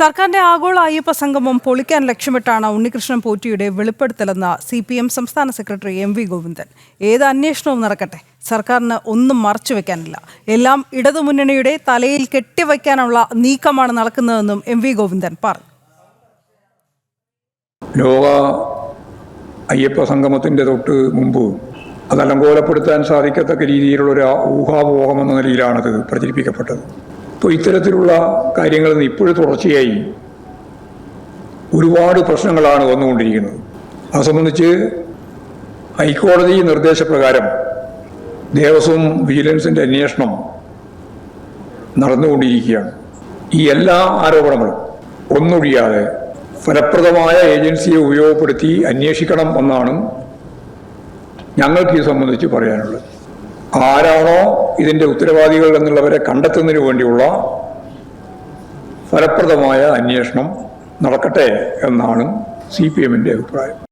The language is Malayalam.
സർക്കാരിന്റെ ആഗോള അയ്യപ്പ സംഗമം പൊളിക്കാൻ ലക്ഷ്യമിട്ടാണ് ഉണ്ണികൃഷ്ണൻ പോറ്റിയുടെ വെളിപ്പെടുത്തലെന്ന സി പി എം സംസ്ഥാന സെക്രട്ടറി എം വി ഗോവിന്ദൻ. ഏത് അന്വേഷണവും നടക്കട്ടെ. സർക്കാരിന് ഒന്നും മറച്ചു വെക്കാനില്ല. എല്ലാം ഇടതുമുന്നണിയുടെ തലയിൽ കെട്ടിവയ്ക്കാനുള്ള നീക്കമാണ് നടക്കുന്നതെന്നും എം വി ഗോവിന്ദൻ പറഞ്ഞു. ലോക അയ്യപ്പ സംഗമത്തിന്റെ തൊട്ട് മുമ്പ് അത് അലങ്കോലപ്പെടുത്താൻ സാധിക്കത്തക്ക രീതിയിലുള്ള ഒരു ഊഹാപോഹം എന്ന നിലയിലാണത് പ്രചരിപ്പിക്കപ്പെട്ടത്. അപ്പോൾ ഇത്തരത്തിലുള്ള കാര്യങ്ങളിൽ നിന്ന് ഇപ്പോഴും തുടർച്ചയായി ഒരുപാട് പ്രശ്നങ്ങളാണ് വന്നുകൊണ്ടിരിക്കുന്നത്. അത് സംബന്ധിച്ച് ഹൈക്കോടതി നിർദ്ദേശപ്രകാരം ദേവസ്വം വിജിലൻസിന്റെ അന്വേഷണം നടന്നുകൊണ്ടിരിക്കുകയാണ്. ഈ എല്ലാ ആരോപണങ്ങളും ഒന്നൊഴിയാതെ ഫലപ്രദമായ ഏജൻസിയെ ഉപയോഗപ്പെടുത്തി അന്വേഷിക്കണം എന്നാണ് ഞങ്ങൾക്ക് ഇത് സംബന്ധിച്ച് പറയാനുള്ളത്. ആരാണോ ഇതിന്റെ ഉത്തരവാദികൾ എന്നുള്ളവരെ കണ്ടെത്തുന്നതിന് വേണ്ടിയുള്ള ഫലപ്രദമായ അന്വേഷണം നടക്കട്ടെ എന്നാണ് സി പി എമ്മിന്റെ അഭിപ്രായം.